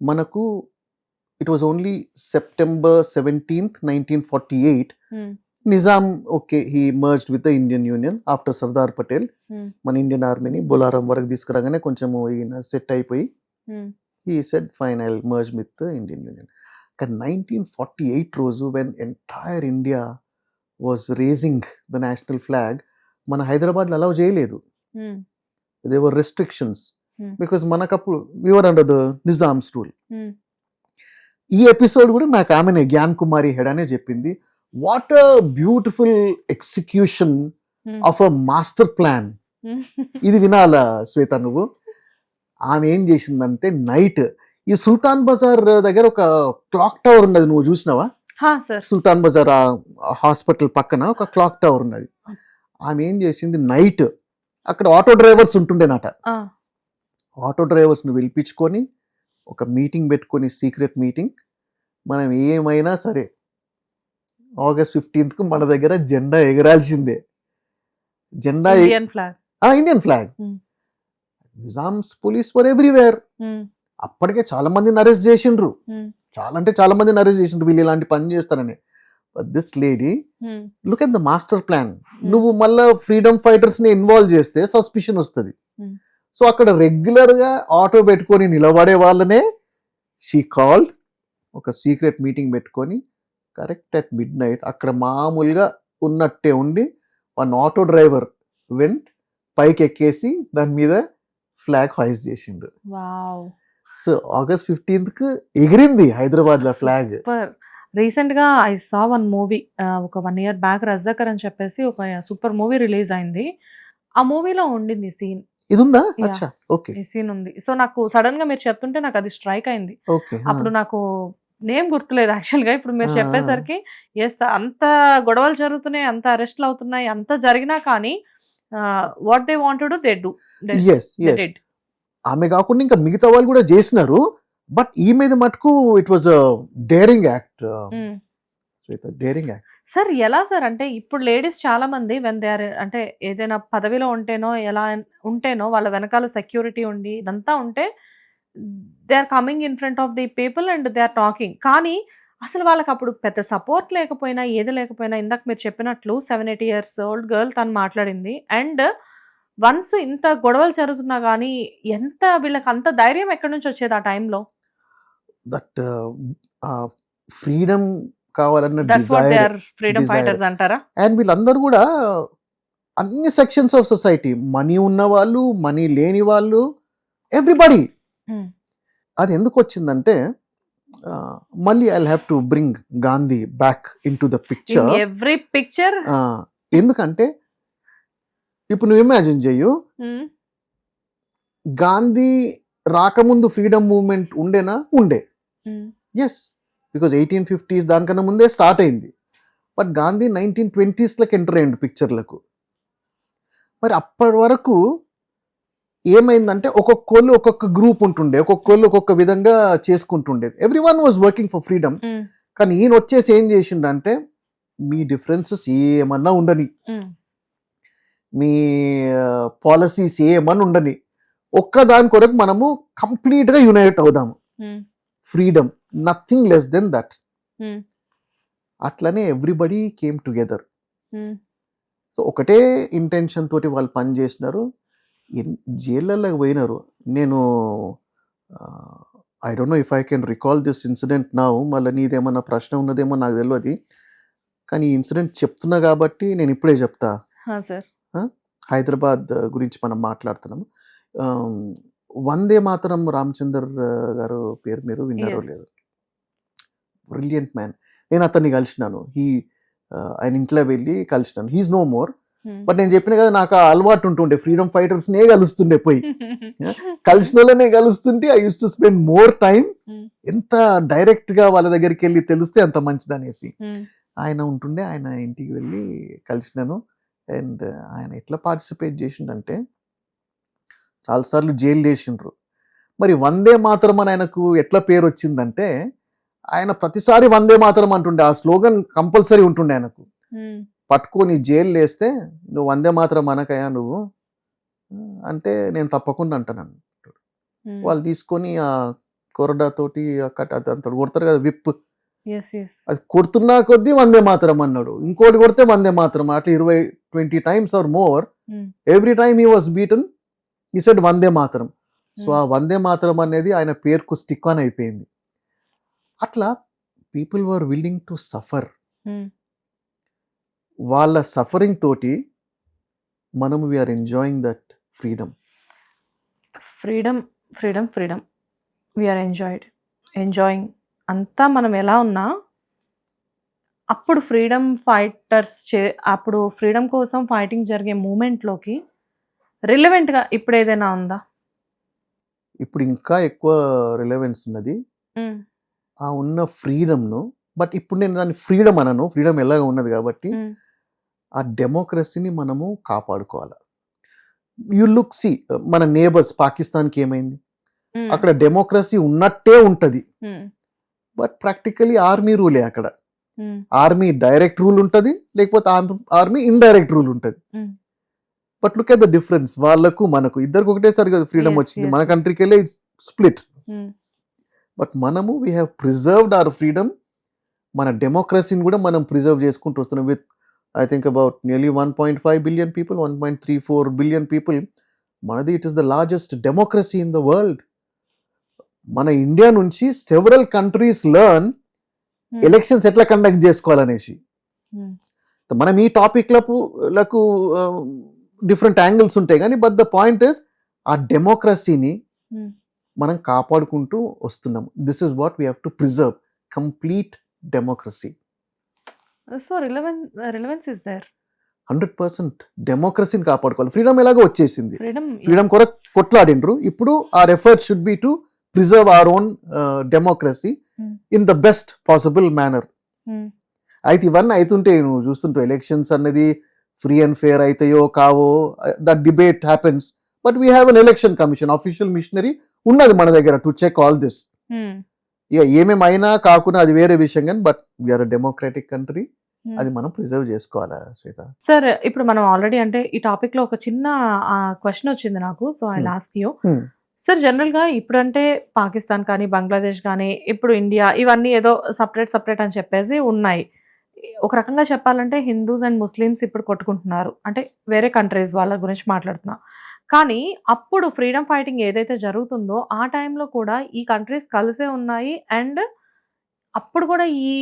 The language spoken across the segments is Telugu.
మనకు it was only September seventeenth nineteen forty eight. Nizam okay he merged with the Indian union after Sardar Patel. మన ఇండియన్ ఆర్మీని బొలారం వరకు తీసుకురాగానే కొంచెం ఈయన సెట్ అయిపోయి. He said fine I merge with Indian union కానీ నైన్టీన్ ఫార్టీ ఎయిట్ రోజు when entire India was raising the national flag మన హైదరాబాద్లో అలౌ చేయలేదు. There were restrictions Hmm. Because మనకప్పుడు we were under the Nizam's rule Hmm. ఈ ఎపిసోడ్ కూడా నాకు ఆమెనే జ్ఞాన్ కుమారి హెడ్ అనే చెప్పింది. What a beautiful execution Hmm. Of a master plan Hmm. ఇది వినాలా శ్వేత నువ్వు? ఆమె ఏం చేసిందంటే నైట్ ఈ సుల్తాన్ బజార్ దగ్గర ఒక క్లాక్ టవర్ ఉన్నది నువ్వు చూసినావా? సుల్తాన్ బజార్ హాస్పిటల్ పక్కన ఒక క్లాక్ టవర్ ఉన్నది. ఆమె ఏం చేసింది నైట్ అక్కడ ఆటో డ్రైవర్స్ ఉంటుండేనట. ఆటో డ్రైవర్స్ని పిలిపించుకొని ఒక మీటింగ్ పెట్టుకొని సీక్రెట్ మీటింగ్ మనం ఏమైనా సరే ఆగస్ట్ ఫిఫ్టీన్త్కు మన దగ్గర జెండా ఎగరాల్సిందే జెండా Indian flag Indian flag. Nizam's police for everywhere. అప్పటికే చాలా మందిని అరెస్ట్ చేసిండ్రు. చాలా అంటే చాలా మందిని అరెస్ట్ చేసిండ్రు వీళ్ళు ఇలాంటి పని చేస్తారని this lady. Look at the master plan నువ్వు మళ్ళా ఫ్రీడమ్ ఫైటర్స్ని ఇన్వాల్వ్ చేస్తే సస్పిషన్ వస్తుంది. సో అక్కడ రెగ్యులర్గా ఆటో పెట్టుకొని నిలబడే వాళ్ళనే షీ కాల్డ్ ఒక సీక్రెట్ మీటింగ్ పెట్టుకొని కరెక్ట్ అట్ మిడ్ నైట్ అక్కడ మామూలుగా ఉన్నట్టే ఉండి వన్ ఆటో డ్రైవర్ వెంట్ పైకి ఎక్కేసి దాని మీద ఫ్లాగ్ హాయిస్ చేసిండు. సో ఆగస్ట్ ఫిఫ్టీన్త్కి ఎగిరింది హైదరాబాద్లో ఫ్లాగ్ సూపర్ రీసెంట్గా ఐ సా వన్ మూవీ ఒక వన్ ఇయర్ బ్యాక్ రజదకర్ అని చెప్పేసి ఒక సూపర్ మూవీ రిలీజ్ అయింది. ఆ మూవీలో ఉండింది సీన్ ఇది ఉందా. అచ్చా. ఓకే. ఈ సీన్ ఉంది. సో నాకు సడన్గా మీరు చెప్తుంటే నాకు అది స్ట్రైక్ అయింది. ఓకే. అప్పుడు నాకు నేమ్ గుర్తులేదు యాక్చువల్గా ఇప్పుడు మీరు. చెప్పేసరికి ఎస్ అంత గొడవలు జరుగుతున్నాయి అంత అరెస్ట్లు అవుతున్నాయి అంత జరిగినా కానీ what they wanted they do ఆమె కాకుండా ఇంకా మిగతా వాళ్ళు కూడా చేసినారు. బట్ ఈ మీద మటుకు it was daring act daring act sir ఎలా సార్? అంటే ఇప్పుడు లేడీస్ చాలా మంది వెన్ దే ఆర్ అంటే ఏదైనా పదవిలో ఉంటేనో ఎలా ఉంటేనో వాళ్ళ వెనకాల సెక్యూరిటీ ఉండి ఇదంతా ఉంటే they are coming in front of the people and they are talking కానీ అసలు వాళ్ళకి అప్పుడు పెద్ద సపోర్ట్ లేకపోయినా ఏది లేకపోయినా ఇందాక మీరు చెప్పినట్లు seven eight years old girl తను మాట్లాడింది. అండ్ వన్స్ ఇంత గొడవలు జరుగుతున్నా కానీ ఎంత వీళ్ళకి అంత ధైర్యం ఎక్కడి నుంచి వచ్చేది ఆ టైంలో దట్ ఫ్రీడమ్ కావాలన్న desire or freedom desire. Fighters అంటారా? అండ్ వీళ్ళందరూ కూడా అన్ని సెక్షన్స్ ఆఫ్ సొసైటీ మనీ ఉన్న వాళ్ళు మనీ లేని వాళ్ళు ఎవ్రీబడి Hmm. అది ఎందుకు వచ్చిందంటే మళ్ళీ I have to bring Gandhi back into the picture every picture ఎందుకంటే ఇప్పుడు నువ్వు ఇమాజిన్ చెయ్యు. గాంధీ రాకముందు ఫ్రీడమ్ మూవ్మెంట్ ఉండేనా? ఉండే. ఎస్ బికాజ్ ఎయిటీన్ ఫిఫ్టీస్ దానికన్నా ముందే స్టార్ట్ అయింది. బట్ గాంధీ నైన్టీన్ ట్వంటీస్లకు ఎంటర్ అయ్యిండు పిక్చర్లకు. మరి అప్పటి వరకు ఏమైందంటే ఒక్కొక్కళ్ళు ఒక్కొక్క గ్రూప్ ఉంటుండే ఒక్కొక్కళ్ళు ఒక్కొక్క విధంగా చేసుకుంటుండేది everyone was working for freedom కానీ ఈయన వచ్చేసి ఏం చేసిండంటే మీ డిఫరెన్సెస్ ఏమన్నా ఉండని. మీ పాలసీస్ ఏమని ఉండని. ఒక్క దాని కొరకు మనము కంప్లీట్గా యునైట్ అవుదాము. Freedom nothing less than that అట్లనే ఎవ్రీబడి కేమ్ టుగెదర్ సో ఒకటే ఇంటెన్షన్ తోటి వాళ్ళు పని చేసినారు. జైళ్ళలోకి పోయినారు. నేను I don't know if I can recall this incident నా మళ్ళీ నీదేమన్నా ప్రశ్న ఉన్నదేమో నాకు తెలియదు కానీ ఈ ఇన్సిడెంట్ చెప్తున్నా కాబట్టి నేను ఇప్పుడే చెప్తా. సార్. హైదరాబాద్ గురించి మనం మాట్లాడుతున్నాము. వందే మాతరం రామచందర్ గారు పేరు మీరు విన్నారో. లేదు. బ్రిలియంట్ మ్యాన్ నేను అతన్ని కలిసినాను. హీ ఆయన ఇంట్లో వెళ్ళి కలిసినాను. హీస్ నో మోర్ బట్ నేను చెప్పిన కదా నాకు ఆ అలవాటు ఉంటుండే. ఫ్రీడమ్ ఫైటర్స్ నే కలుస్తుండే పోయి. కలిసిన వాళ్ళనే కలుస్తుంటే I use to spend more time Hmm. ఎంత డైరెక్ట్గా వాళ్ళ దగ్గరికి వెళ్ళి తెలిస్తే అంత మంచిది అనేసి ఆయన ఉంటుండే ఆయన ఇంటికి వెళ్ళి కలిసినాను. అండ్ ఆయన ఎట్లా పార్టిసిపేట్ చేసిండంటే చాలాసార్లు జైలు వేసిండ్రు మరి వందే మాతరం అని ఆయనకు ఎట్లా పేరు వచ్చిందంటే ఆయన ప్రతిసారి వందే మాతరం అంటుండే. ఆ స్లోగన్ కంపల్సరీ ఉంటుండే ఆయనకు. పట్టుకొని జైలు వేస్తే నువ్వు వందే మాతరం అనకయా నువ్వు? అంటే నేను తప్పకుండా అంటాను వాళ్ళు తీసుకొని ఆ కొరడా తోటి కట్ అంత కొడతారు కదా విప్. అది కొడుతున్నా కొద్దీ వందే మాత్రం అన్నాడు. ఇంకోటి కొడితే వందే మాత్రం. అట్లా ఇరవై twenty times or more. Every time he was beaten. He said వందే మాత్రం. సో ఆ వందే మాత్రం అనేది ఆయన పేరుకు స్టిక్ ఆన్ అయిపోయింది. అట్లా people were willing to suffer. వాళ్ళ సఫరింగ్ తోటి మనం we are enjoying that freedom. Freedom freedom freedom. We are enjoyed enjoying. అంతా మనం ఎలా ఉన్నా అప్పుడు ఫ్రీడమ్ ఫైటర్స్ చే అప్పుడు ఫ్రీడమ్ కోసం ఫైటింగ్ జరిగే మూమెంట్లోకి రిలవెంట్గా ఇప్పుడు ఏదైనా ఉందా? ఇప్పుడు ఇంకా ఎక్కువ రిలవెన్స్ ఉన్నది. ఆ ఉన్న ఫ్రీడమ్ను బట్ ఇప్పుడు నేను దాన్ని ఫ్రీడమ్ అనను. ఫ్రీడమ్ ఎలాగ ఉన్నది కాబట్టి. ఆ డెమోక్రసీని మనము కాపాడుకోవాలి. యు లుక్ సి మన నేబర్స్ పాకిస్తాన్కి ఏమైంది. అక్కడ డెమోక్రసీ ఉన్నట్టే ఉంటది. బట్ ప్రాక్టికలీ ఆర్మీ రూలే అక్కడ. ఆర్మీ డైరెక్ట్ రూల్ ఉంటుంది లేకపోతే ఆర్మీ ఇండైరెక్ట్ రూల్ ఉంటుంది. But look at the difference వాళ్ళకు మనకు. ఇద్దరికి ఒకటేసారి కదా ఫ్రీడమ్ వచ్చింది. మన. కంట్రీకి వెళ్ళి స్ప్లిట్ బట్ మనము we have preserved our freedom మన డెమోక్రసీని కూడా మనం ప్రిజర్వ్ చేసుకుంటూ వస్తున్నాం. With I think about nearly one point five billion people one point three four billion people మనది it is the largest democracy in the world మన ఇండియా నుంచి సెవరల్ కంట్రీస్ లెర్న్ ఎలక్షన్స్ ఎట్లా కండక్ట్ చేసుకోవాలనేసి. మనం ఈ టాపిక్లకు లకు డిఫరెంట్ యాంగిల్స్ ఉంటాయి. కానీ బట్ ద పాయింట్ ఇస్ ఆ డెమోక్రసీని Hmm. మనం కాపాడుకుంటూ వస్తున్నాం this is what we have to preserve complete democracy so relevance relevance is there hundred percent డెమోక్రసీని కాపాడుకోవాలి. ఫ్రీడమ్ ఎలాగో వచ్చేసింది. ఫ్రీడమ్ ఫ్రీడమ్ కొరకు కొట్లాడిండ్రు. ఇప్పుడు our effort should be to preserve our own democracy. In the best possible manner అయితే ఇవన్నీ అవుతుంటే నువ్వు చూస్తుంటావు. ఎలక్షన్స్ అన్నది ఫ్రీ అండ్ ఫేర్ అవుతాయో కావో that debate happens but we have an election commission official machinery ఉన్నది మన దగ్గర టు చెక్ ఆల్ దిస్ ఇక ఏమేమి అయినా కాకుండా అది వేరే విషయం కానీ బట్ వీఆర్ డెమోక్రాటిక్ కంట్రీ అది మనం ప్రిజర్వ్ చేసుకోవాలా శ్వేత? సార్ ఇప్పుడు మనం ఆల్రెడీ అంటే ఈ టాపిక్లో ఒక చిన్న క్వశ్చన్ వచ్చింది నాకు so I. Last you. Sir జనరల్గా ఇప్పుడంటే పాకిస్తాన్ కానీ బంగ్లాదేశ్ కానీ ఇప్పుడు ఇండియా ఇవన్నీ ఏదో సపరేట్ సపరేట్ అని చెప్పేసి ఉన్నాయి. ఒక రకంగా చెప్పాలంటే హిందూస్ అండ్ ముస్లిమ్స్ ఇప్పుడు కొట్టుకుంటున్నారు. అంటే వేరే కంట్రీస్ వాళ్ళ గురించి మాట్లాడుతున్నా. కానీ అప్పుడు ఫ్రీడమ్ ఫైటింగ్ ఏదైతే జరుగుతుందో ఆ టైంలో కూడా ఈ కంట్రీస్ కలిసే ఉన్నాయి. అండ్ అప్పుడు కూడా ఈ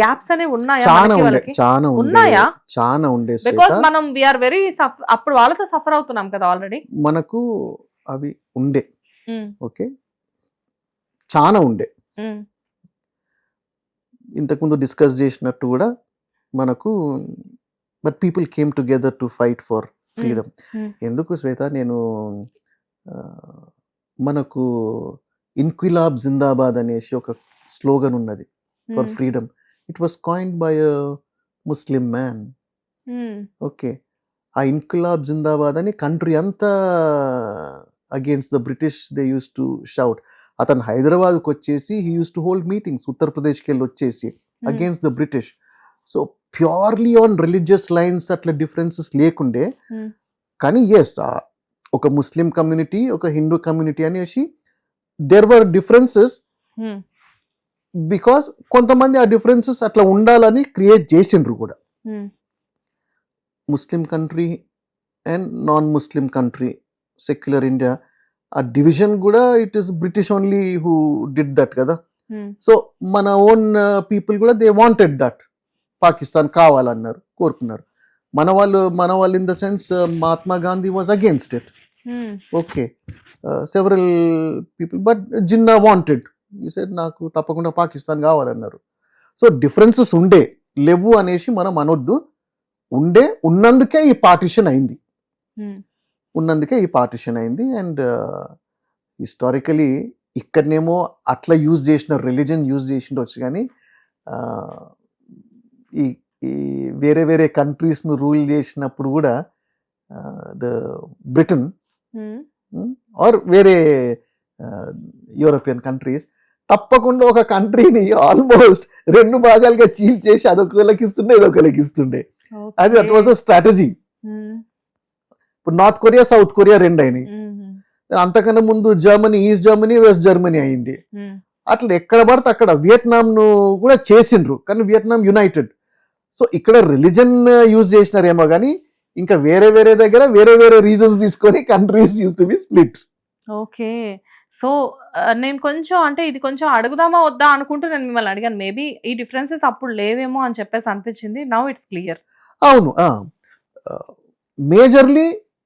గ్యాప్స్ అనేవి ఉన్నాయా చాలా ఉన్నాయా? చాలా ఉండే బికాస్ మనం వీఆర్ వెరీ అప్పుడు వాళ్ళతో సఫర్ అవుతున్నాం కదా ఆల్రెడీ మనకు అవి ఉండే ఓకే? చాలా ఉండే. ఇంతకుముందు డిస్కస్ చేసినట్టు కూడా మనకు but people came together to fight for freedom. ఎందుకు శ్వేత? నేను మనకు ఇన్క్విలాబ్ జిందాబాద్ అనేసి ఒక స్లోగన్ ఉన్నది for freedom it was coined by a Muslim man okay ఆ ఇన్క్విలాబ్ జిందాబాద్ అని కంట్రీ అంతా against the British they use to shout అతను హైదరాబాద్కి వచ్చేసి he use to hold meetings ఉత్తరప్రదేశ్కి వెళ్ళి వచ్చేసి against the British so purely on religious lines అట్లా డిఫరెన్సెస్ లేకుండే Hmm. కానీ ఎస్ ఒక ముస్లిం కమ్యూనిటీ ఒక హిందూ కమ్యూనిటీ అనేసి దేర్ వర్ డిఫరెన్సెస్ బికాస్ కొంతమంది ఆ డిఫరెన్సెస్ అట్లా ఉండాలని క్రియేట్ చేసిండ్రు కూడా. Muslim country and non Muslim country secular India ఆ డివిజన్ కూడా it is British only who did that కదా. సో మన ఓన్ పీపుల్ కూడా దే వాంటెడ్ దట్ పాకిస్తాన్ కావాలన్నారు కోరుకున్నారు. మన వాళ్ళు మన వాళ్ళు in the sense Mahatma Gandhi was against it okay several people but Jinnah wanted ఈ సైడ్ నాకు తప్పకుండా పాకిస్తాన్ కావాలన్నారు. సో డిఫరెన్సెస్ ఉండే. లేవు అనేసి మనం అనొద్దు. ఉండే ఉన్నందుకే ఈ పార్టిషన్ అయింది. ఉన్నందుకే ఈ పార్టిషన్ అయింది. అండ్ హిస్టారికలీ ఇక్కడనేమో అట్లా యూజ్ చేసిన రిలీజన్ యూజ్ చేసిండొచ్చు కానీ ఈ ఈ వేరే వేరే కంట్రీస్ను రూల్ చేసినప్పుడు కూడా ద బ్రిటన్ ఆర్ వేరే యూరోపియన్ కంట్రీస్ తప్పకుండా ఒక కంట్రీని ఆల్మోస్ట్ రెండు భాగాలుగా చీల్ చేసి అదొకరికి ఇస్తుండే ఇస్తుండే అది దట్ వాజ్ అ స్ట్రాటజీ. ఇప్పుడు నార్త్ కొరియా సౌత్ కొరియా రెండు అయినాయి అంతకన్నా ముందు Germany East Germany West Germany అయింది. అట్లా ఎక్కడ పడితే అక్కడ వియత్నాంను కూడా చేసిండ్రు కానీ వియత్నాం యునైటెడ్. సో ఇక్కడ రిలీజన్ యూజ్ చేసినారేమో కానీ ఇంకా వేరే వేరే దగ్గర వేరే వేరే రీజన్స్ తీసుకొని countries use to be split okay. So నేను కొంచెం అంటే ఇది కొంచెం అడుగుదామా వద్దా అనుకుంటూ నేను మిమ్మల్ని అడిగాను. మేబీ ఈ డిఫరెన్సెస్ అప్పుడు లేవేమో అని చెప్పేసి అనిపించింది. నౌ ఇట్స్ క్లియర్ అవును మేజర్లీ.